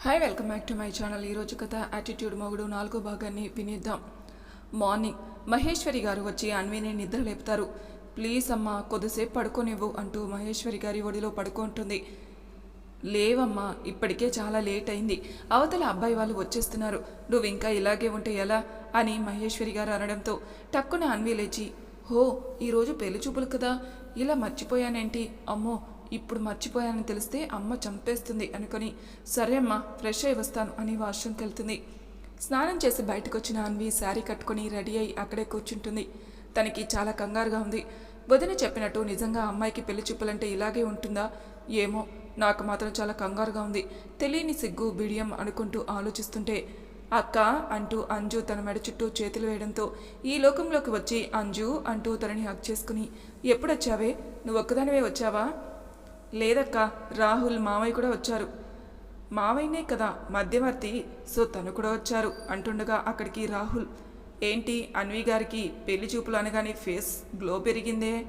Hi welcome back to my channel ఈరోజు కథ attitude మొగుడు నాలుగో భాగాన్ని వినిద్దాం మార్నింగ్ మహేశ్వరి గారు వచ్చి అన్విని నిద్ర లేపుతారు ప్లీజ్ అమ్మా కొద్దిసేపు పడుకోనివ్వు అంటూ మహేశ్వరి గారి ఒడిలో పడుకుంటుంది లేవమ్మా ఇప్పటికే చాలా లేట్ అయింది అవతల అబ్బాయి వాళ్ళు వచ్చేస్తున్నారు నువ్వు ఇంకా ఇలాగే ఉంటే ఎలా అని మహేశ్వరి గారు అనడంతో టక్కున అన్వి లేచి హో ఈరోజు పెళ్ళి చూపులు కదా? ఇలా మర్చిపోయానేంటి? అమ్మో ఇప్పుడు మర్చిపోయానని తెలిస్తే అమ్మ చంపేస్తుంది అనుకొని సరే అమ్మా ఫ్రెష్ అయి వస్తాను అని వాష్రూమ్కి వెళ్తుంది. స్నానం చేసి బయటకు వచ్చిన అన్వి శారీ కట్టుకొని రెడీ అయి అక్కడే కూర్చుంటుంది. తనకి చాలా కంగారుగా ఉంది. వదిన చెప్పినట్టు నిజంగా అమ్మాయికి పెళ్ళి చూపులంటే ఇలాగే ఉంటుందా? ఏమో నాకు మాత్రం చాలా కంగారుగా ఉంది. తెలియని సిగ్గు బిడియం అనుకుంటూ ఆలోచిస్తుంటే అక్క అంటూ అంజు తన మెడ చుట్టూ చేతులు వేయడంతో ఈ లోకంలోకి వచ్చి అంజు అంటూ తనని హక్ చేసుకుని ఎప్పుడొచ్చావే? నువ్వు ఒక్కదానివే వచ్చావా? లేదక్క రాహుల్ మావయ్య కూడా వచ్చారు. మావయ్యనే కదా మధ్యవర్తి సో తను కూడా వచ్చారు అంటుండగా అక్కడికి రాహుల్. ఏంటి అన్వి గారికి పెళ్ళి చూపులు అనగానే ఫేస్ గ్లో పెరిగిందే?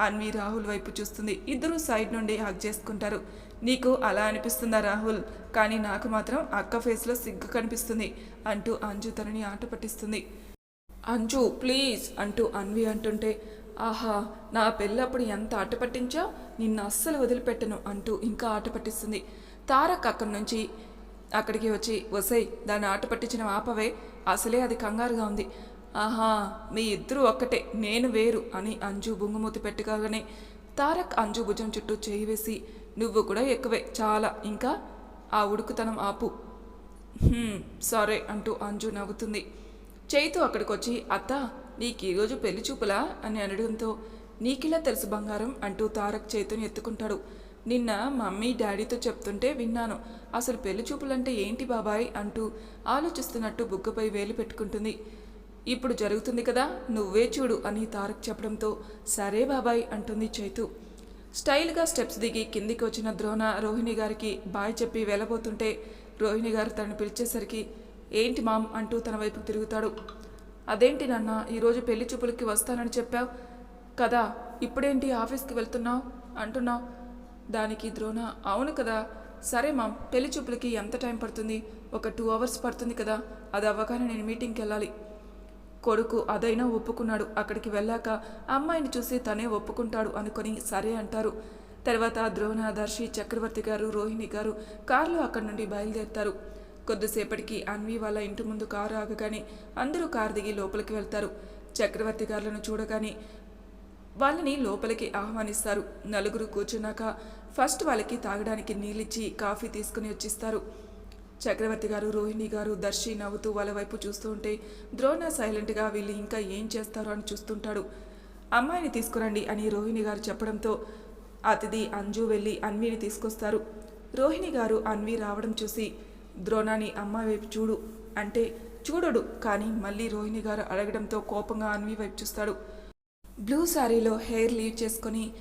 అన్వి రాహుల్ వైపు చూస్తుంది. ఇద్దరూ సైడ్ నుండి హగ్ చేసుకుంటారు. నీకు అలా అనిపిస్తుందా రాహుల్? కానీ నాకు మాత్రం అక్క ఫేస్లో సిగ్గు కనిపిస్తుంది అంటూ అంజు తనని ఆట పట్టిస్తుంది అంజు ప్లీజ్ అంటూ అన్వి అంటుంటే ఆహా నా పెళ్ళప్పుడు ఎంత ఆట పట్టించా? నిన్ను అస్సలు వదిలిపెట్టను అంటూ ఇంకా ఆట పట్టిస్తుంది. తారక్ అక్కడి నుంచి అక్కడికి వచ్చి వసై దాన్ని ఆట పట్టించిన ఆపవే అసలే అది కంగారుగా ఉంది. ఆహా మీ ఇద్దరు ఒక్కటే నేను వేరు అని అంజు బొంగుమూతి పెట్టుకోగానే తారక్ అంజు భుజం చుట్టూ చేయి వేసి నువ్వు కూడా ఎక్కువే చాలా ఇంకా? ఆ ఉడుకుతనం ఆపు. "హ్మ్, సరే అంటూ అంజు నవ్వుతుంది. చేయితో అక్కడికి వచ్చి అత్త నీకు ఈరోజు పెళ్ళి చూపులా? అని అనడంతో నీకిలా తెలుసు బంగారం? అంటూ తారక్ చేతిని ఎత్తుకుంటాడు. నిన్న మమ్మీ డాడీతో చెప్తుంటే విన్నాను. అసలు పెళ్ళి చూపులంటే ఏంటి బాబాయ్? అంటూ ఆలోచిస్తున్నట్టు బుగ్గపై వేలు పెట్టుకుంటుంది. ఇప్పుడు జరుగుతుంది కదా నువ్వే చూడు అని తారక్ చెప్పడంతో సరే బాబాయ్ అంటుంది చైతు. స్టైల్గా స్టెప్స్ దిగి కిందికి వచ్చిన ద్రోణ రోహిణి గారికి బాయ్ చెప్పి వెళ్ళబోతుంటే రోహిణి గారు తనను పిలిచేసరికి ఏంటి మామ్? అంటూ తన వైపు తిరుగుతాడు. అదేంటి నాన్న ఈరోజు పెళ్ళి చూపులకి వస్తానని చెప్పావు? కదా ఇప్పుడేంటి ఆఫీస్కి వెళ్తున్నావు? అంటున్నావు. దానికి ద్రోణ అవును కదా. సరే మా పెళ్ళి చూపులకి ఎంత టైం పడుతుంది? ఒక టూ అవర్స్ పడుతుంది కదా. అది అవ్వగానే నేను మీటింగ్కి వెళ్ళాలి. కొడుకు అదైనా ఒప్పుకున్నాడు. అక్కడికి వెళ్ళాక అమ్మాయిని చూసి తనే ఒప్పుకుంటాడు అనుకొని సరే అంటారు. తర్వాత ద్రోణ దర్శి చక్రవర్తి గారు రోహిణి గారు కారులో అక్కడి నుండి బయలుదేరుతారు. కొద్దిసేపటికి అన్వి వాళ్ళ ఇంటి ముందు కారు ఆగగానే అందరూ కారు దిగి లోపలికి వెళ్తారు. చక్రవర్తి గారులను చూడగానే వాళ్ళని లోపలికి ఆహ్వానిస్తారు. నలుగురు కూర్చున్నాక ఫస్ట్ వాళ్ళకి తాగడానికి నీళ్ళిచ్చి కాఫీ తీసుకుని వచ్చిస్తారు. చక్రవర్తి గారు రోహిణి గారు దర్శి నవ్వుతూ వాళ్ళ వైపు చూస్తూ ఉంటే ద్రోణ సైలెంట్గా వీళ్ళు ఇంకా ఏం చేస్తారో అని చూస్తుంటాడు. అమ్మాయిని తీసుకురండి అని రోహిణి గారు చెప్పడంతో అతిథి అంజు వెళ్ళి అన్విని తీసుకొస్తారు. రోహిణి గారు అన్వి రావడం చూసి ద్రోణాని అమ్మ వైపు చూడు అంటే చూడడు కానీ మళ్ళీ రోహిణి గారు అడగడంతో కోపంగా అన్వి వైపు చూస్తాడు. బ్లూ శారీలో హెయిర్ లీవ్ చేసుకొని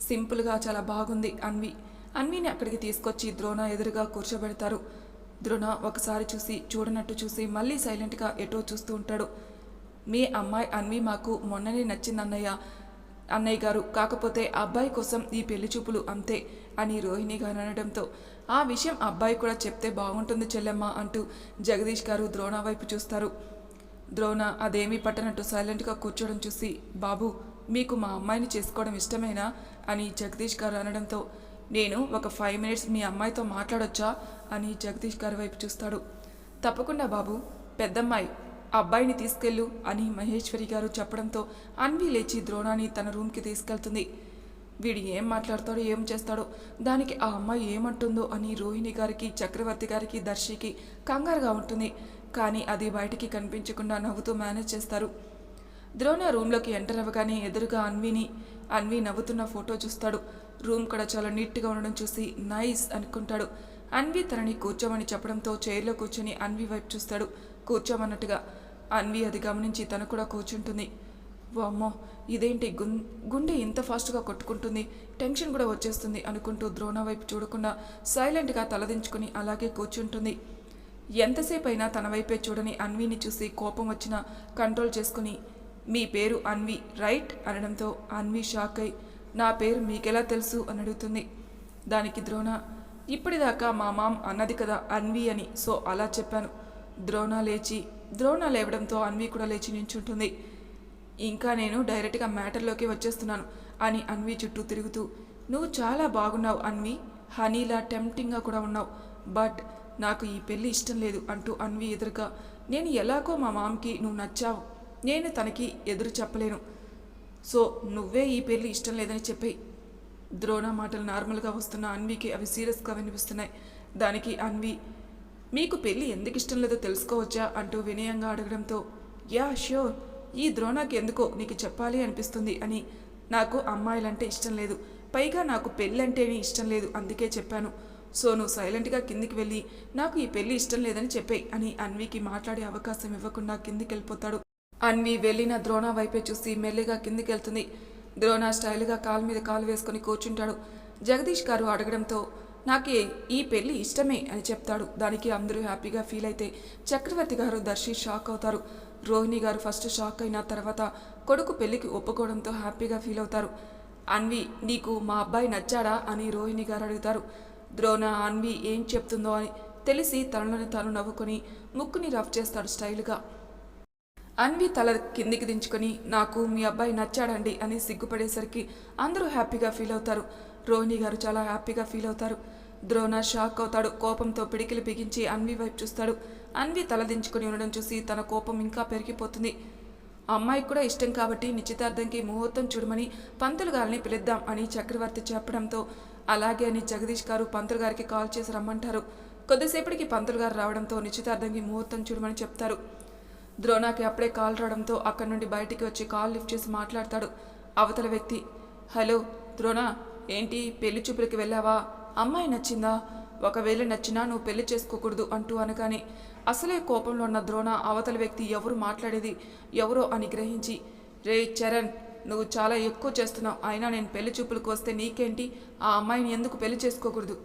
సింపుల్గా చాలా బాగుంది అన్వి. అన్విని అక్కడికి తీసుకొచ్చి ద్రోణ ఎదురుగా కూర్చోబెడతారు. ద్రోణ ఒకసారి చూసి చూడనట్టు చూసి మళ్ళీ సైలెంట్గా ఎటో చూస్తూ ఉంటాడు. మీ అమ్మాయి అన్వి మాకు మొన్ననే నచ్చింది అన్నయ్య గారు కాకపోతే అబ్బాయి కోసం ఈ పెళ్ళి చూపులు అంతే అని రోహిణి గారు అనడంతో ఆ విషయం అబ్బాయి కూడా చెప్తే బాగుంటుంది చెల్లెమ్మ అంటూ జగదీష్ గారు ద్రోణ వైపు చూస్తారు. ద్రోణ అదేమీ పట్టనట్టు సైలెంట్గా కూర్చోవడం చూసి బాబు మీకు మా అమ్మాయిని చేసుకోవడం ఇష్టమేనా? అని జగదీష్ గారు అనడంతో నేను ఒక ఫైవ్ మినిట్స్ మీ అమ్మాయితో మాట్లాడొచ్చా? అని జగదీష్ గారి వైపు చూస్తాడు. తప్పకుండా బాబు పెద్దమ్మాయి అబ్బాయిని తీసుకెళ్ళు అని మహేశ్వరి గారు చెప్పడంతో అన్వి లేచి ద్రోణాన్ని తన రూమ్కి తీసుకెళ్తుంది. వీడు ఏం మాట్లాడతాడో ఏం చేస్తాడో దానికి ఆ అమ్మాయి ఏమంటుందో అని రోహిణి గారికి చక్రవర్తి గారికి దర్శికి కంగారుగా ఉంటుంది. కానీ అది బయటికి కనిపించకుండా నవ్వుతూ మేనేజ్ చేస్తారు. ద్రోణ రూమ్లోకి ఎంటర్ అవ్వగానే ఎదురుగా అన్విని అన్వి నవ్వుతున్న ఫోటో చూస్తాడు. రూమ్ కూడా చాలా నీట్గా ఉండడం చూసి నైస్ అనుకుంటాడు. అన్వి తనని కూర్చోమని చెప్పడంతో చైర్లో కూర్చొని అన్వి వైపు చూస్తాడు. కూర్చోమన్నట్టుగా అన్వి అది గమనించి తను కూడా కూర్చుంటుంది. వామ్మో ఇదేంటి? గుం గుండె ఇంత ఫాస్ట్గా కొట్టుకుంటుంది. టెన్షన్ కూడా వచ్చేస్తుంది అనుకుంటూ ద్రోణ వైపు చూడకుండా సైలెంట్గా తలదించుకుని అలాగే కూర్చుంటుంది. ఎంతసేపు అయినా తన వైపే చూడని అన్విని చూసి కోపం వచ్చినా కంట్రోల్ చేసుకుని మీ పేరు అన్వి రైట్? అనడంతో అన్వి షాక్ అయి నా పేరు మీకెలా తెలుసు? అని అడుగుతుంది. దానికి ద్రోణ ఇప్పటిదాకా మా మామ్ అన్నది కదా అన్వి అని సో అలా చెప్పాను. ద్రోణ లేచి ద్రోణ లేవడంతో అన్వి కూడా లేచి నించుంటుంది. ఇంకా నేను డైరెక్ట్గా మ్యాటర్లోకి వచ్చేస్తున్నాను అని అన్వి చుట్టూ తిరుగుతూ నువ్వు చాలా బాగున్నావు అన్వి హనీలా టెంప్టింగ్గా కూడా ఉన్నావు బట్ నాకు ఈ పెళ్ళి ఇష్టం లేదు అంటూ అన్వి ఎదురుగా నేను ఎలాగో మా మామకి నువ్వు నచ్చావు నేను తనకి ఎదురు చెప్పలేను సో నువ్వే ఈ పెళ్ళి ఇష్టం లేదని చెప్పేయి ద్రోణ మాటలు నార్మల్గా వస్తున్న అన్వికి అవి సీరియస్గా వినిపిస్తున్నాయి. దానికి అన్వి మీకు పెళ్ళి ఎందుకు ఇష్టం లేదో తెలుసుకోవచ్చా? అంటూ వినయంగా అడగడంతో యా ష్యూర్. ఈ ద్రోణకి ఎందుకో నీకు చెప్పాలి అనిపిస్తుంది అని. నాకు అమ్మాయిలంటే ఇష్టం లేదు. పైగా నాకు పెళ్ళంటేనే ఇష్టం లేదు. అందుకే చెప్పాను. సోను సైలెంట్గా కిందికి వెళ్ళి నాకు ఈ పెళ్ళి ఇష్టం లేదని చెప్పేయి అని అన్వికి మాట్లాడే అవకాశం ఇవ్వకుండా కిందికి వెళ్ళిపోతాడు అన్వి వెళ్ళిన ద్రోణ వైపే చూసి మెల్లిగా కిందికి వెళ్తుంది ద్రోణ స్టైల్గా కాలు మీద కాలు వేసుకొని కూర్చుంటాడు. జగదీష్ గారు అడగడంతో నాకు ఈ పెళ్ళి ఇష్టమే అని చెప్తాడు. దానికి అందరూ హ్యాపీగా ఫీల్ అయితే చక్రవర్తి గారు దర్శి షాక్ అవుతారు. రోహిణి గారు ఫస్ట్ షాక్ అయిన తర్వాత కొడుకు పెళ్ళికి ఒప్పుకోవడంతో హ్యాపీగా ఫీల్ అవుతారు. అన్వి నీకు మా అబ్బాయి నచ్చాడా అని రోహిణి గారు అడుగుతారు. ద్రోణ అన్వి ఏం చెప్తుందో అని తెలిసి తనలోని తాను నవ్వుకొని ముక్కుని రఫ్ చేస్తాడు స్టైల్గా. అన్వి తల కిందికి దించుకొని నాకు మీ అబ్బాయి నచ్చాడండి అని సిగ్గుపడేసరికి అందరూ హ్యాపీగా ఫీల్ అవుతారు. రోహిణి గారు చాలా హ్యాపీగా ఫీల్ అవుతారు. ద్రోణ షాక్ అవుతాడు. కోపంతో పిడికిలు బిగించి అన్వి వైపు చూస్తాడు. అన్వి తల దించుకొని ఉండడం చూసి తన కోపం ఇంకా పెరిగిపోతుంది. అమ్మాయికి కూడా ఇష్టం కాబట్టి నిశ్చితార్థంకి ముహూర్తం చూడమని పంతులు గారిని పిలుద్దాం అని చక్రవర్తి చెప్పడంతో అలాగే అని జగదీష్ గారు పంతులు గారికి కాల్ చేసి రమ్మంటారు. కొద్దిసేపటికి పంతులు గారు రావడంతో నిశ్చితార్థంకి ముహూర్తం చూడమని చెప్తారు. ద్రోణాకి అప్పుడే కాల్ రావడంతో అక్కడి నుండి బయటికి వచ్చి కాల్ లిఫ్ట్ చేసి మాట్లాడతాడు. అవతల వ్యక్తి హలో ద్రోణ ఏంటి పెళ్ళి చూపులకి వెళ్ళావా? అమ్మాయి నచ్చిందా? ఒకవేళ నచ్చినా నువ్వు పెళ్ళి చేసుకోకూడదు అంటూ అనగానే అసలే కోపంలో ఉన్న ద్రోణ అవతల వ్యక్తి ఎవరు మాట్లాడేది ఎవరో అని గ్రహించి రే చరణ్ నువ్వు చాలా ఎక్కువ చేస్తున్నావు. అయినా నేను పెళ్ళి చూపులకు వస్తే నీకేంటి? ఆ అమ్మాయిని ఎందుకు పెళ్ళి చేసుకోకూడదు?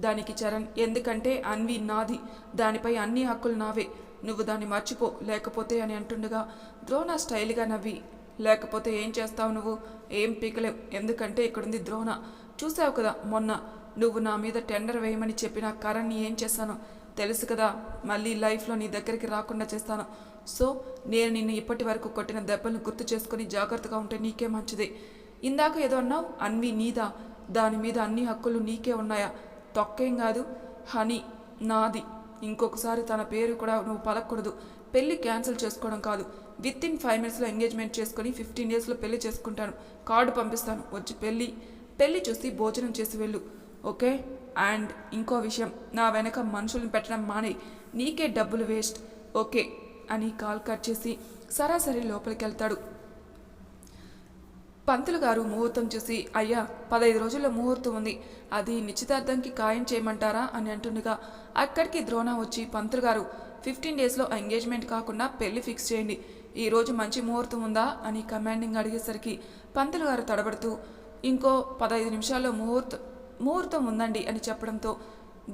దానికి చరణ్ ఎందుకంటే అన్వి నాది. దానిపై అన్ని హక్కులు నావే. నువ్వు దాన్ని మర్చిపో లేకపోతే అని అంటుండగా ద్రోణ స్టైల్గా నవ్వి లేకపోతే ఏం చేస్తావు నువ్వు? ఏం పీకలేవు ఎందుకంటే ఇక్కడుంది ద్రోణ. చూసావు కదా మొన్న నువ్వు నా మీద టెండర్ వేయమని చెప్పిన కరణ్ని ఏం చేశాను? తెలుసు కదా మళ్ళీ లైఫ్లో నీ దగ్గరికి రాకుండా చేస్తాను. సో నేను నిన్ను ఇప్పటి వరకు కొట్టిన దెబ్బలను గుర్తు చేసుకుని జాగ్రత్తగా ఉంటే నీకే మంచిది. ఇందాక ఏదో అన్నావు అన్వి నీదా? దాని మీద అన్ని హక్కులు నీకే ఉన్నాయా? తొక్కేం కాదు. హనీ నాది. ఇంకొకసారి తన పేరు కూడా నువ్వు పలకూడదు. పెళ్ళి క్యాన్సిల్ చేసుకోవడం కాదు. విత్ ఇన్ ఫైవ్ మినిట్స్లో ఎంగేజ్మెంట్ చేసుకొని ఫిఫ్టీన్ డేస్లో పెళ్ళి చేసుకుంటాను. కార్డు పంపిస్తాను. వచ్చి పెళ్ళి పెళ్ళి చూసి భోజనం చేసి వెళ్ళు. ఓకే? అండ్ ఇంకో విషయం. నా వెనక మనుషుల్ని పెట్టడం మానే. నీకే డబ్బులు వేస్ట్. ఓకే? అని కాల్ కట్ చేసి సరాసరి లోపలికి వెళ్తాడు. పంతులు గారు ముహూర్తం చూసి అయ్యా పదహైదు రోజుల్లో ముహూర్తం ఉంది. అది నిశ్చితార్థంకి ఖాయం చేయమంటారా? అని అంటుండగా అక్కడికి ద్రోణ వచ్చి పంతులు గారు ఫిఫ్టీన్ డేస్లో ఎంగేజ్మెంట్ కాకుండా పెళ్ళి ఫిక్స్ చేయండి. ఈరోజు మంచి ముహూర్తం ఉందా అని కమాండింగ్ అడిగేసరికి పంతులు గారు తడబడుతూ ఇంకో పదహైదు నిమిషాల్లో ముహూర్తం ముహూర్తం ఉందండి అని చెప్పడంతో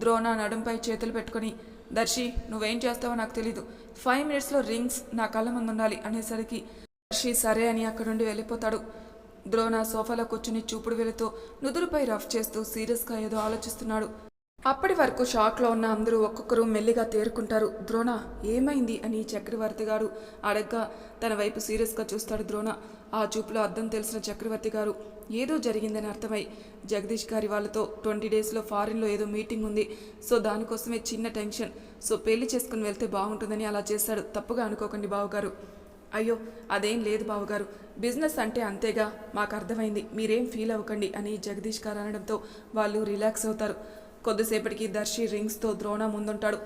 ద్రోణ నడుంపై చేతులు పెట్టుకొని దర్శి నువ్వేం చేస్తావో నాకు తెలీదు. ఫైవ్ మినిట్స్లో రింగ్స్ నా కళ్ళ ముందు ఉండాలి అనేసరికి దర్శి సరే అని అక్కడుండి వెళ్ళిపోతాడు. ద్రోణ సోఫాలో కూర్చుని చూపుడు వెళుతూ నుదురుపై రఫ్ చేస్తూ సీరియస్గా ఏదో ఆలోచిస్తున్నాడు. అప్పటి వరకు షాక్లో ఉన్న అందరూ ఒక్కొక్కరు మెల్లిగా తేరుకుంటారు. ద్రోణ ఏమైంది? అని చక్రవర్తి గారు అడగ్గా తన వైపు సీరియస్గా చూస్తాడు ద్రోణ. ఆ చూపులో అర్థం తెలిసిన చక్రవర్తి గారు ఏదో జరిగిందని అర్థమై జగదీష్ గారి వాళ్ళతో ట్వంటీ డేస్లో ఫారిన్లో ఏదో మీటింగ్ ఉంది. సో దానికోసమే చిన్న టెన్షన్. సో పెళ్ళి చేసుకుని వెళ్తే బాగుంటుందని అలా చేశాడు. తప్పుగా అనుకోకండి బావగారు. అయ్యో అదేం లేదు బావగారు. బిజినెస్ అంటే అంతేగా మాకు అర్థమైంది. మీరేం ఫీల్ అవ్వకండి అని జగదీష్ గారు అనడంతో వాళ్ళు రిలాక్స్ అవుతారు. కొద్దిసేపటికి దర్శి రింగ్స్తో ద్రోణ ముందుంటాడు.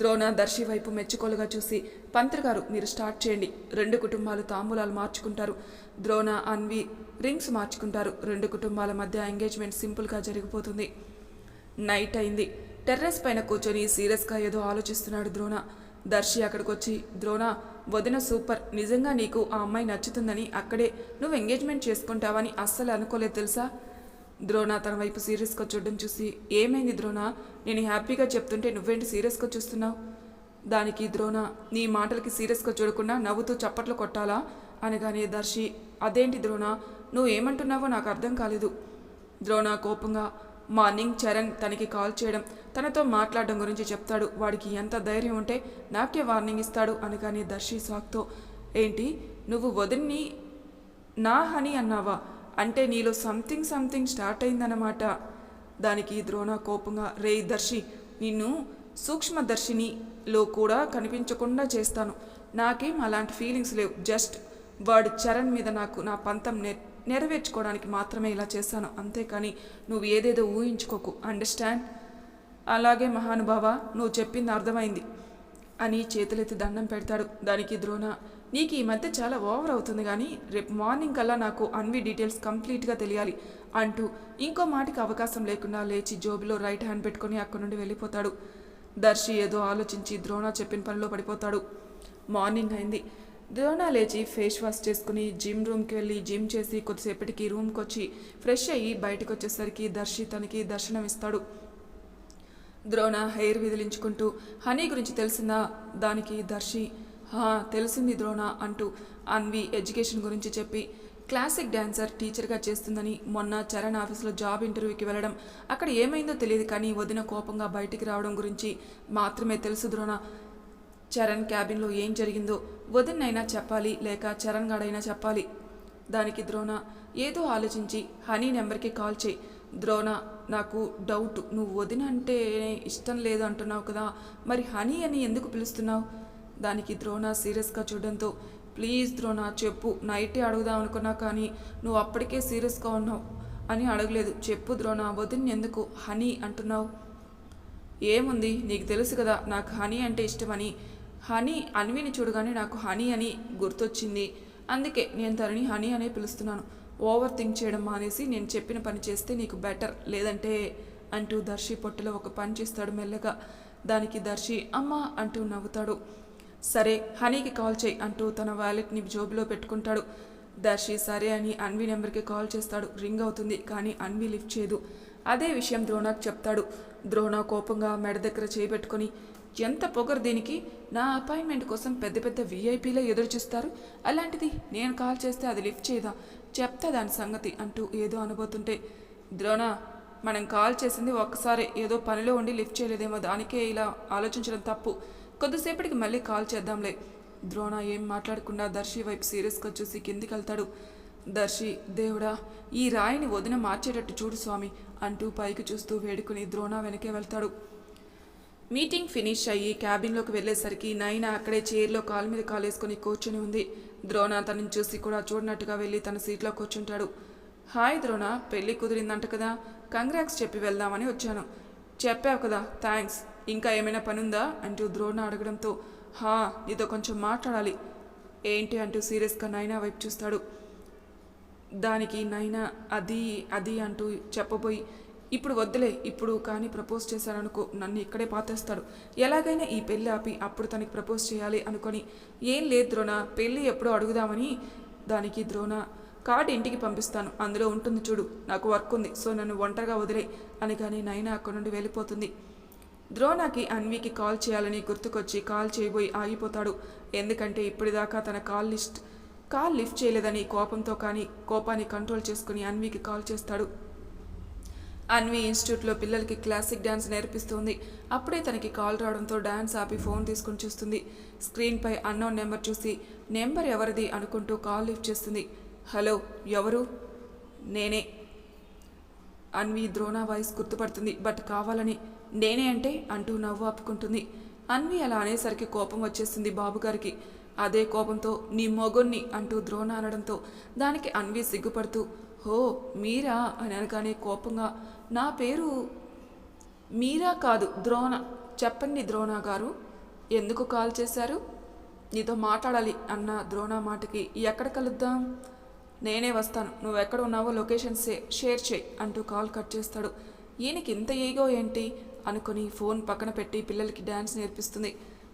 ద్రోణ దర్శి వైపు మెచ్చుకోలుగా చూసి పంతులు గారు మీరు స్టార్ట్ చేయండి. రెండు కుటుంబాలు తాంబూలాలు మార్చుకుంటారు ద్రోణ అన్వి రింగ్స్ మార్చుకుంటారు. రెండు కుటుంబాల మధ్య ఎంగేజ్మెంట్ సింపుల్గా జరిగిపోతుంది. నైట్ అయింది. టెర్రస్ పైన కూర్చొని సీరియస్గా ఏదో ఆలోచిస్తున్నాడు ద్రోణ. దర్శి అక్కడికి వచ్చి ద్రోణ వదిన సూపర్. నిజంగా నీకు ఆ అమ్మాయి నచ్చుతుందని అక్కడే నువ్వు ఎంగేజ్మెంట్ చేసుకుంటావని అస్సలు అనుకోలేదు తెలుసా? ద్రోణ తన వైపు సీరియస్గా చూడడం చూసి ఏమైంది ద్రోణ? నేను హ్యాపీగా చెప్తుంటే నువ్వేంటి సీరియస్గా చూస్తున్నావు? దానికి ద్రోణ నీ మాటలకి సీరియస్గా చూడకుండా నవ్వుతూ చప్పట్లు కొట్టాలా? అనగానే దర్శి అదేంటి ద్రోణ? నువ్వు ఏమంటున్నావో నాకు అర్థం కాలేదు. ద్రోణ కోపంగా మార్నింగ్ చరణ్ తనకి కాల్ చేయడం తనతో మాట్లాడడం గురించి చెప్తాడు. వాడికి ఎంత ధైర్యం ఉంటే నాకే వార్నింగ్ ఇస్తాడు. అనగానే దర్శి సాక్తో ఏంటి? నువ్వు వదిన్ని నా హని అన్నావా? అంటే నీలో సంథింగ్ సంథింగ్ స్టార్ట్ అయిందన్నమాట. దానికి ద్రోణ కోపంగా రే దర్శి నిన్ను సూక్ష్మదర్శినిలో కూడా కనిపించకుండా చేస్తాను. నాకేం అలాంటి ఫీలింగ్స్ లేవు. జస్ట్ వాడు చరణ్ మీద నాకు నా పంతం నె నెరవేర్చుకోవడానికి మాత్రమే ఇలా చేశాను అంతేకాని నువ్వు ఏదేదో ఊహించుకోకు. అండర్స్టాండ్ అలాగే మహానుభావ నువ్వు చెప్పింది అర్థమైంది అని చేతులెత్తి దండం పెడతాడు. దానికి ద్రోణ నీకు ఈ మధ్య చాలా ఓవర్ అవుతుంది కానీ రేపు మార్నింగ్ కల్లా నాకు అన్వి డీటెయిల్స్ కంప్లీట్గా తెలియాలి అంటూ ఇంకో మాటకి అవకాశం లేకుండా లేచి జోబిలో రైట్ హ్యాండ్ పెట్టుకొని అక్కడి నుండి వెళ్ళిపోతాడు. దర్శి ఏదో ఆలోచించి ద్రోణ చెప్పిన పనిలో పడిపోతాడు. మార్నింగ్ అయింది. ద్రోణ లేచి ఫేస్ వాష్ చేసుకుని జిమ్ రూమ్కి వెళ్ళి జిమ్ చేసి కొద్దిసేపటికి రూమ్కి వచ్చి ఫ్రెష్ అయ్యి బయటకు వచ్చేసరికి దర్శి తనకి దర్శనం ఇస్తాడు. ద్రోణ హెయిర్ విదిలించుకుంటూ హనీ గురించి తెలిసిన దానికి దర్శి తెలిసింది ద్రోణ అంటూ అన్వి ఎడ్యుకేషన్ గురించి చెప్పి క్లాసిక్ డ్యాన్సర్ టీచర్గా చేస్తుందని మొన్న చరణ్ ఆఫీస్లో జాబ్ ఇంటర్వ్యూకి వెళ్ళడం అక్కడ ఏమైందో తెలియదు కానీ వదిన కోపంగా బయటికి రావడం గురించి మాత్రమే తెలుసు ద్రోణ. చరణ్ క్యాబిన్లో ఏం జరిగిందో వదినైనా చెప్పాలి లేక చరణ్ గాడైనా చెప్పాలి దానికి ద్రోణ ఏదో ఆలోచించి హనీ నెంబర్కి కాల్ చేయి. ద్రోణ నాకు డౌట్. నువ్వు వదిన అంటే ఇష్టం లేదు అంటున్నావు కదా మరి హనీ అని ఎందుకు పిలుస్తున్నావు? దానికి ద్రోణ సీరియస్గా చూడడంతో ప్లీజ్ ద్రోణ చెప్పు. నైటే అడుగుదాం అనుకున్నా కానీ నువ్వు అప్పటికే సీరియస్గా ఉన్నావు అని అడగలేదు. చెప్పు ద్రోణ వదిన ఎందుకు హనీ అంటున్నావు? ఏముంది? నీకు తెలుసు కదా నాకు హనీ అంటే ఇష్టమని. హనీ అన్విని చూడగానే నాకు హనీ అని గుర్తొచ్చింది. అందుకే నేను తనని హనీ అనే పిలుస్తున్నాను. ఓవర్ థింక్ చేయడం మానేసి నేను చెప్పిన పని చేస్తే నీకు బెటర్. లేదంటే అంటూ దర్శి పొట్టలో ఒక పని చేస్తాడు మెల్లగా. దానికి దర్శి అమ్మా అంటూ నవ్వుతాడు. సరే హనీకి కాల్ చేయి అంటూ తన వ్యాలెట్ని జోబులో పెట్టుకుంటాడు. దర్శి సరే అని అన్వి నెంబర్కి కాల్ చేస్తాడు. రింగ్ అవుతుంది కానీ అన్వి లిఫ్ట్ చేయదు. అదే విషయం ద్రోణాకు చెప్తాడు. ద్రోణ కోపంగా మెడ దగ్గర చేయబెట్టుకొని ఎంత పొగరు దీనికి? నా అపాయింట్మెంట్ కోసం పెద్ద పెద్ద వీఐపీలే ఎదురు చూస్తారు. అలాంటిది నేను కాల్ చేస్తే అది లిఫ్ట్ చేయదా? చెప్తా దాని సంగతి అంటూ ఏదో అనబోతుంటే ద్రోణ మనం కాల్ చేసింది ఒక్కసారి. ఏదో పనిలో ఉండి లిఫ్ట్ చేయలేదేమో. దానికే ఇలా ఆలోచించడం తప్పు. కొద్దిసేపటికి మళ్ళీ కాల్ చేద్దాంలే. ద్రోణ ఏం మాట్లాడకుండా దర్శి వైపు సీరియస్గా చూసి కిందికి వెళ్తాడు దర్శి దేవుడా ఈ రాయిని వదిన మార్చేటట్టు చూడు స్వామి అంటూ పైకి చూస్తూ వేడుకుని ద్రోణ వెనకే వెళ్తాడు. మీటింగ్ ఫినిష్ అయ్యి క్యాబిన్లోకి వెళ్ళేసరికి నైనా అక్కడే చైర్లో కాలు మీద కాలేసుకుని కూర్చుని ఉంది. ద్రోణ తనని చూసి కూడా చూడనట్టుగా వెళ్ళి తన సీట్లో కూర్చుంటాడు. హాయ్ ద్రోణ పెళ్ళి కుదిరిందంట కదా. కంగ్రాక్స్ చెప్పి వెళ్దామని వచ్చాను. చెప్పావు కదా థ్యాంక్స్ ఇంకా ఏమైనా పనుందా? అంటూ ద్రోణ అడగడంతో హా నీతో కొంచెం మాట్లాడాలి. ఏంటి? అంటూ సీరియస్గా నైనా వైపు చూస్తాడు. దానికి నైనా అది అది అంటూ చెప్పబోయి ఇప్పుడు వద్దులే ఇప్పుడు కానీ ప్రపోజ్ చేశాననుకో నన్ను ఇక్కడే పాతేస్తాడు. ఎలాగైనా ఈ పెళ్ళి ఆపి అప్పుడు తనకి ప్రపోజ్ చేయాలి అనుకొని ఏం లేదు ద్రోణ పెళ్ళి ఎప్పుడో అడుగుదామని దానికి ద్రోణ కార్డు ఇంటికి పంపిస్తాను అందులో ఉంటుంది చూడు నాకు వర్క్ ఉంది సో నన్ను ఒంటరిగా వదిలే అని కానీ నైనా అక్కడి నుండి వెళ్ళిపోతుంది. ద్రోణకి అన్వికి కాల్ చేయాలని గుర్తుకొచ్చి కాల్ చేయబోయి ఆగిపోతాడు. ఎందుకంటే ఇప్పటిదాకా తన కాల్ లిస్ట్ కాల్ లిఫ్ట్ చేయలేదని కోపంతో కానీ కోపాన్ని కంట్రోల్ చేసుకుని అన్వికి కాల్ చేస్తాడు. అన్వి ఇన్స్టిట్యూట్లో పిల్లలకి క్లాసిక్ డ్యాన్స్ నేర్పిస్తుంది. అప్పుడే తనకి కాల్ రావడంతో డ్యాన్స్ ఆపి ఫోన్ తీసుకుని చూస్తుంది. స్క్రీన్పై అన్నోన్ నెంబర్ చూసి నెంబర్ ఎవరిది? అనుకుంటూ కాల్ లిఫ్ట్ చేస్తుంది. హలో ఎవరు? నేనే. అన్వి ద్రోణ వాయిస్ గుర్తుపడుతుంది. బట్ కావాలని నేనే అంటే అంటూ నవ్వు ఆపుకుంటుంది. అన్వి అలా అనేసరికి కోపం వచ్చేస్తుంది బాబుగారికి అదే కోపంతో నీ మొగుణ్ణి అంటూ ద్రోణ అనడంతో దానికి అన్వి సిగ్గుపడుతూ హో మీరా? అని అనగానే కోపంగా నా పేరు మీరా కాదు ద్రోణ. చెప్పండి ద్రోణ గారు ఎందుకు కాల్ చేశారు? నీతో మాట్లాడాలి అన్న ద్రోణ మాటకి ఎక్కడ కలుద్దాం? నేనే వస్తాను. నువ్వు ఎక్కడ ఉన్నావో లొకేషన్ సే షేర్ చేయి అంటూ కాల్ కట్ చేస్తాడు. ఈయనకి ఇంత ఈగో ఏంటి? అనుకుని ఫోన్ పక్కన పెట్టి పిల్లలకి డ్యాన్స్ నేర్పిస్తుంది.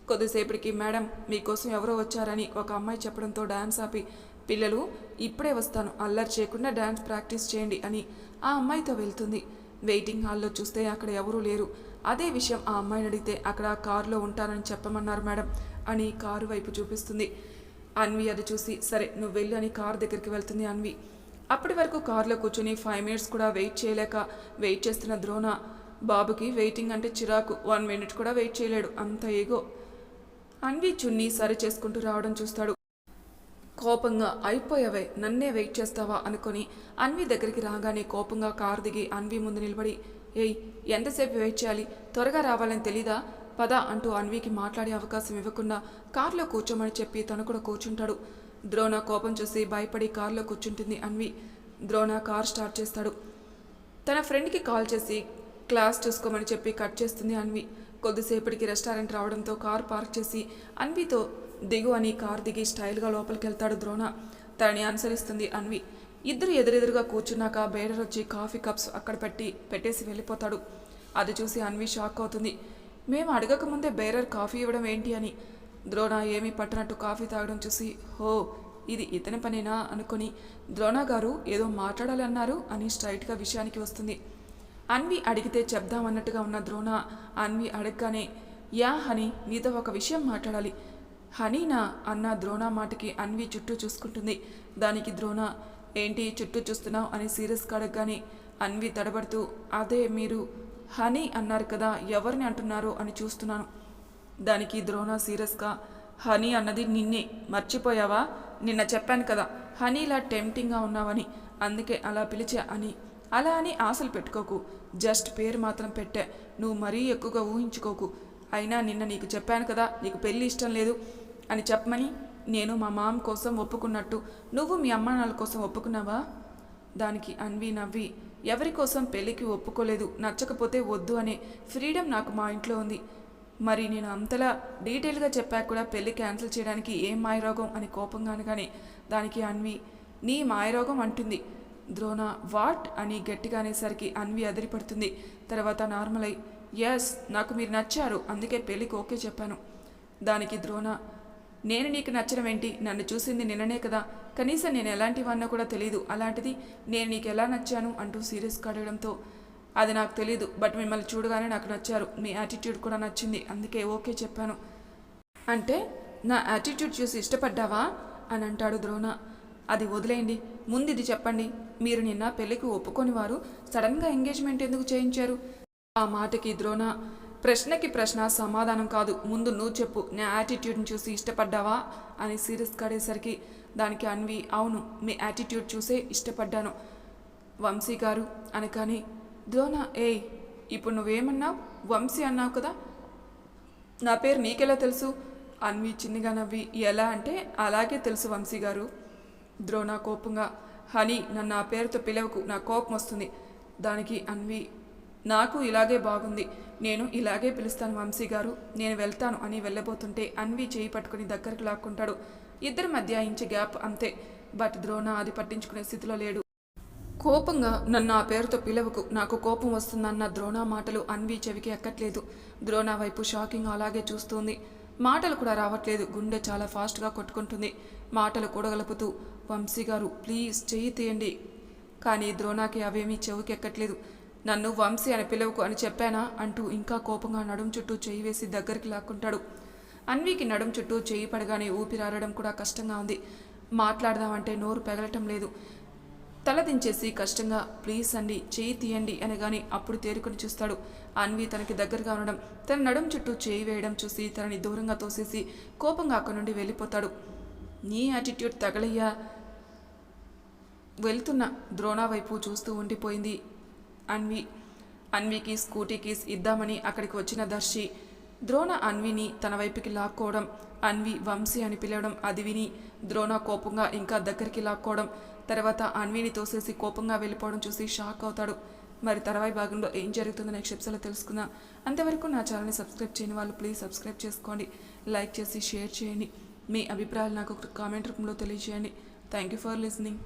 కొద్దిసేపటికి మేడం మీకోసం ఎవరో వచ్చారని ఒక అమ్మాయి చెప్పడంతో డ్యాన్స్ ఆపి పిల్లలు ఇప్పుడే వస్తాను. అల్లరి చేయకుండా డ్యాన్స్ ప్రాక్టీస్ చేయండి అని ఆ అమ్మాయితో వెళ్తుంది. వెయిటింగ్ హాల్లో చూస్తే అక్కడ ఎవరూ లేరు. అదే విషయం ఆ అమ్మాయిని అడిగితే అక్కడ కారులో ఉంటానని చెప్పమన్నారు మేడం అని కారు వైపు చూపిస్తుంది. అన్వి అది చూసి సరే నువ్వు వెళ్ళు అని కార్ దగ్గరికి వెళ్తుంది అన్వి. అప్పటి వరకు కారులో కూర్చొని ఫైవ్ మినిట్స్ కూడా వెయిట్ చేయలేక వెయిట్ చేస్తున్న ద్రోణ బాబుకి వెయిటింగ్ అంటే చిరాకు వన్ మినిట్ కూడా వెయిట్ చేయలేడు అంత ఏగో అన్వి చున్ని సరి చేసుకుంటూ రావడం చూస్తాడు. కోపంగా అయిపోయావే నన్నే వెయిట్ చేస్తావా? అనుకొని అన్వి దగ్గరికి రాగానే కోపంగా కారు దిగి అన్వి ముందు నిలబడి ఏయ్ ఎంతసేపు వెయిట్ చేయాలి? త్వరగా రావాలని తెలీదా? పద అంటూ అన్వికి మాట్లాడే అవకాశం ఇవ్వకుండా కారులో కూర్చోమని చెప్పి తను కూడా కూర్చుంటాడు. ద్రోణ కోపం చూసి భయపడి కారులో కూర్చుంటుంది అన్వి. ద్రోణ కార్ స్టార్ట్ చేస్తాడు. తన ఫ్రెండ్కి కాల్ చేసి క్లాస్ చూసుకోమని చెప్పి కట్ చేస్తుంది అన్వి. కొద్దిసేపటికి రెస్టారెంట్ రావడంతో కార్ పార్క్ చేసి అన్వితో దిగు అని కార్ దిగి స్టైల్గా లోపలికి వెళ్తాడు ద్రోణ. తనని అనుసరిస్తుంది అన్వి. ఇద్దరు ఎదురెదురుగా కూర్చున్నాక బేడర్ వచ్చి కాఫీ కప్స్ అక్కడ పెట్టి పెట్టేసి వెళ్ళిపోతాడు. అది చూసి అన్వి షాక్ అవుతుంది. మేము అడగకముందే బేరర్ కాఫీ ఇవ్వడం ఏంటి అని. ద్రోణ ఏమీ పట్టనట్టు కాఫీ తాగడం చూసి హో ఇది ఇతని పనేనా అనుకొని ద్రోణ గారు ఏదో మాట్లాడాలి అన్నారు అని స్ట్రైట్గా విషయానికి వస్తుంది. అన్వి అడిగితే చెప్దామన్నట్టుగా ఉన్న ద్రోణ అన్వి అడగగానే యా హనీ నీతో ఒక విషయం మాట్లాడాలి. హనీనా అన్న ద్రోణ మాటకి అన్వి చుట్టూ చూసుకుంటుంది. దానికి ద్రోణ ఏంటి చుట్టూ చూస్తున్నావు అని సీరియస్గా అడగగానే అన్వి తడబడుతూ అదే మీరు హనీ అన్నారు కదా ఎవరిని అంటున్నారో అని చూస్తున్నాను. దానికి ద్రోణ సీరియస్గా హనీ అన్నది నిన్నే మర్చిపోయావా? నిన్న చెప్పాను కదా హనీలా టెంప్టింగ్గా ఉన్నావని అందుకే అలా పిలిచా అని. అలా అని ఆశలు పెట్టుకోకు జస్ట్ పేరు మాత్రం పెట్టా నువ్వు మరీ ఎక్కువగా ఊహించుకోకు. అయినా నిన్న నీకు చెప్పాను కదా నీకు పెళ్ళి ఇష్టం లేదు అని చెప్పమని నేను మా మామ కోసం ఒప్పుకున్నట్టు. నువ్వు మీ అమ్మా నాన్న కోసం ఒప్పుకున్నావా? దానికి అన్వి నవ్వి ఎవరి కోసం పెళ్ళికి ఒప్పుకోలేదు నచ్చకపోతే వద్దు అనే ఫ్రీడమ్ నాకు మా ఇంట్లో ఉంది. మరి నేను అంతలా డీటెయిల్గా చెప్పాక కూడా పెళ్ళి క్యాన్సిల్ చేయడానికి ఏం మాయరోగం అని కోపంగా అనగానే దానికి అన్వి నీ మాయరోగం అంటుంది. ద్రోణ వాట్? అని గట్టిగా అనేసరికి అన్వి అదిరిపడుతుంది. తర్వాత నార్మల్ అయి ఎస్ నాకు మీరు నచ్చారు అందుకే పెళ్ళికి ఓకే చెప్పాను. దానికి ద్రోణ నేను నీకు నచ్చడం ఏంటి నన్ను చూసింది నిన్ననే కదా. కనీసం నేను ఎలాంటి వాడినో కూడా తెలియదు అలాంటిది నేను నీకు ఎలా నచ్చాను? అంటూ సీరియస్గా అడగడంతో అది నాకు తెలియదు బట్ మిమ్మల్ని చూడగానే నాకు నచ్చారు. మీ యాటిట్యూడ్ కూడా నచ్చింది. అందుకే ఓకే చెప్పాను. అంటే నా యాటిట్యూడ్ చూసి ఇష్టపడ్డావా? అని అంటాడు ద్రోణ. అది వదిలేయండి. ముందు ఇది చెప్పండి. మీరు నిన్న పెళ్ళికి ఒప్పుకొని వారు సడన్గా ఎంగేజ్మెంట్ ఎందుకు చేయించారు? ఆ మాటకి ద్రోణ. ప్రశ్నకి ప్రశ్న సమాధానం కాదు. ముందు నువ్వు చెప్పు. నా యాటిట్యూడ్ని చూసి ఇష్టపడ్డావా? అని సీరియస్ కడేసరికి దానికి అన్వి అవును మీ యాటిట్యూడ్ చూసే ఇష్టపడ్డాను. వంశీ గారు అనగానే ద్రోణ ఏయ్ ఇప్పుడు నువ్వేమన్నావు? వంశీ అన్నావు కదా? నా పేరు నీకెలా తెలుసు? అన్వి చిన్నగా నవ్వి ఎలా అంటే అలాగే తెలుసు వంశీ గారు. ద్రోణ కోపంగా హనీ నన్ను ఆ పేరుతో పిలవకు నా కోపం వస్తుంది. దానికి అన్వి నాకు ఇలాగే బాగుంది. నేను ఇలాగే పిలుస్తాను వంశీ గారు. నేను వెళ్తాను అని వెళ్ళబోతుంటే అన్వి చేయి పట్టుకుని దగ్గరికి లాక్కుంటాడు. ఇద్దరి మధ్య ఇంచే గ్యాప్ అంతే. బట్ ద్రోణ అది పట్టించుకునే స్థితిలో లేడు. కోపంగా నన్ను ఆ పేరుతో పిలవకు. నాకు కోపం వస్తుందన్న ద్రోణ మాటలు అన్వి చెవికి ఎక్కట్లేదు. ద్రోణ వైపు షాకింగ్ అలాగే చూస్తుంది. మాటలు కూడా రావట్లేదు. గుండె చాలా ఫాస్ట్గా కొట్టుకుంటుంది. మాటలు కూడగలుపుతూ వంశీ గారు ప్లీజ్ చెయ్యి తీయండి. కానీ ద్రోణాకి అవేమీ చెవికి ఎక్కట్లేదు నన్ను వంశీ అని పిలవకు అని చెప్పానా అంటూ ఇంకా కోపంగా నడుం చుట్టూ చేయి వేసి దగ్గరికి లాక్కుంటాడు. అన్వికి నడుం చుట్టూ చేయి పడగానే ఊపిరారడం కూడా కష్టంగా ఉంది. మాట్లాడదామంటే నోరు పెగలటం లేదు. తల దించేసి కష్టంగా ప్లీజ్ అండి చేయి తీయండి అనగానే అప్పుడు తేరుకొని చూస్తాడు. అన్వి తనకి దగ్గరగా ఉండడం తన నడుం చుట్టూ చేయి వేయడం చూసి తనని దూరంగా తోసేసి కోపంగా అక్కడి నుండి వెళ్ళిపోతాడు. నీ యాటిట్యూడ్ తగలయ్యా. వెళ్తున్న. ద్రోణ వైపు చూస్తూ ఉండిపోయింది. అన్వి అన్వికి స్కూటీ కీస్ ఇద్దామని అక్కడికి వచ్చిన దర్శి ద్రోణ అన్విని తన వైపుకి లాక్కోవడం అన్వి వంశీ అని పిలవడం అది విని ద్రోణ కోపంగా ఇంకా దగ్గరికి లాక్కోవడం తర్వాత అన్విని తోసేసి కోపంగా వెళ్ళిపోవడం చూసి షాక్ అవుతాడు. మరి తర్వాయి భాగంలో ఏం జరుగుతుందో నెక్స్ట్ ఎపిసోడ్లో తెలుసుకుందాం. అంతవరకు నా ఛానల్ని సబ్స్క్రైబ్ చేయని వాళ్ళు ప్లీజ్ సబ్స్క్రైబ్ చేసుకోండి. లైక్ చేసి షేర్ చేయండి. మీ అభిప్రాయాలు నాకు కామెంట్ రూపంలో తెలియజేయండి. Thank you for listening.